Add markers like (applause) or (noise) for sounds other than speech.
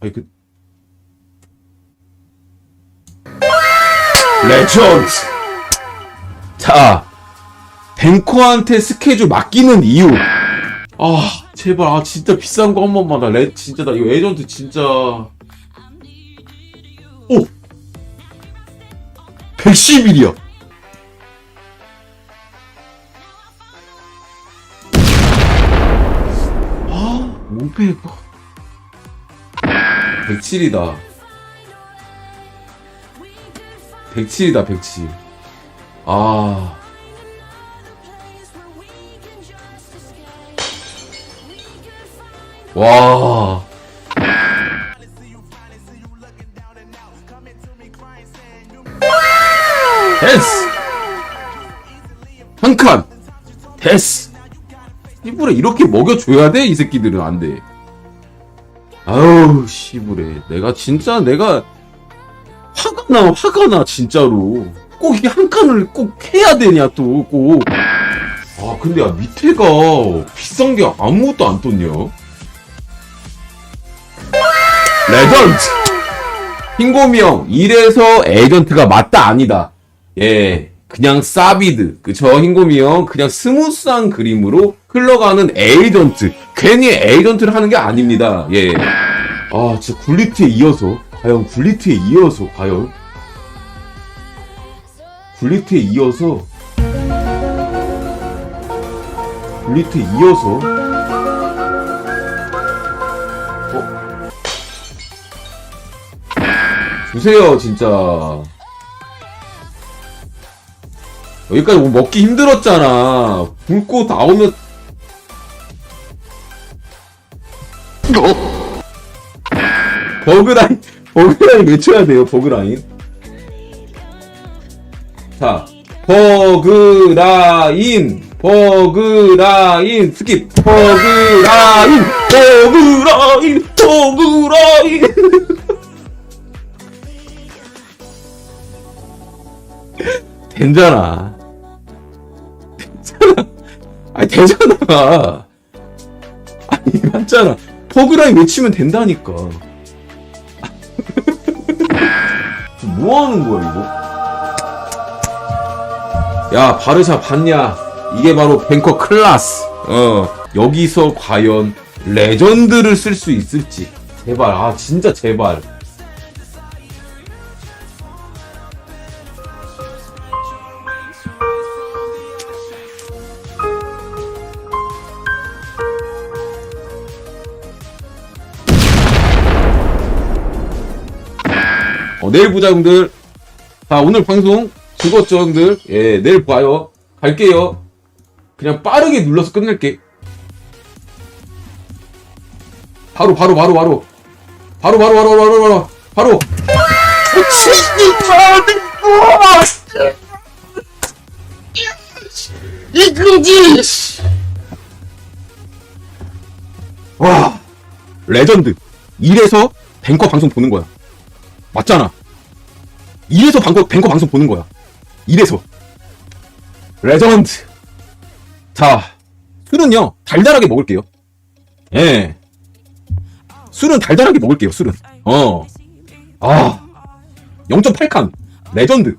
아니 그 레전드! 자 뱅커한테 스케줄 맡기는 이유. 아 제발 아 진짜 비싼 거 한 번만 나레 진짜 나 이거 에이전트 진짜. 오! 110일이야. 아 500원 107이다 107이다 107 아 와. 됐어. 한 칸. 됐어. 시부레 이렇게 먹여줘야 돼? 이 새끼들은 안 돼. 아우, 시부레. 내가 진짜 내가 화가 나, 화가 나, 진짜로. 꼭 이게 한 칸을 꼭 해야 되냐, 또, 꼭. 아, 근데 야, 밑에가 비싼 게 아무것도 안 떴냐? 레전드! 흰곰이 형, 이래서 에이전트가 맞다 아니다. 예, 그냥 사비드. 그쵸, 흰곰이 형, 그냥 스무스한 그림으로 흘러가는 에이전트. 괜히 에이전트를 하는 게 아닙니다. 예. 아, 진짜 굴리트에 이어서, 과연 굴리트에 이어서, 과연. 굴리트에 이어서, 굴리트에 이어서, 주세요 진짜 여기까지 뭐 먹기 힘들었잖아 굶고 나오면 버그라인 버그라인 외쳐야 돼요 버그라인 자 버그라인 버그라인 스킵 버그라인 버그라인 버그라인. 되잖아. (laughs) 아니, 되잖아. 아니, 맞잖아. 퍼그라인 외치면 된다니까. (laughs) 뭐 하는 거야, 이거? 야, 바르샤 봤냐? 이게 바로 뱅커 클라스. 어, 여기서 과연 레전드를 쓸 수 있을지. 제발, 아, 진짜 제발. 어, 내일 보자, 형들. 자, 오늘 방송 즐거웠죠, 형들? 예, 내일 봐요. 갈게요. 그냥 빠르게 눌러서 끝낼게. 바로, 바로, 바로, 바로. 바로, 바로, 바로, 바로, 바로, 바로. 이거지! 와, 레전드. 이래서 뱅커 방송 보는 거야. 맞잖아. 이래서 방거, 뱅커 방송 보는 거야. 이래서. 레전드. 자, 술은요, 달달하게 먹을게요. 예. 술은 달달하게 먹을게요, 술은. 어. 아. 0.8칸. 레전드.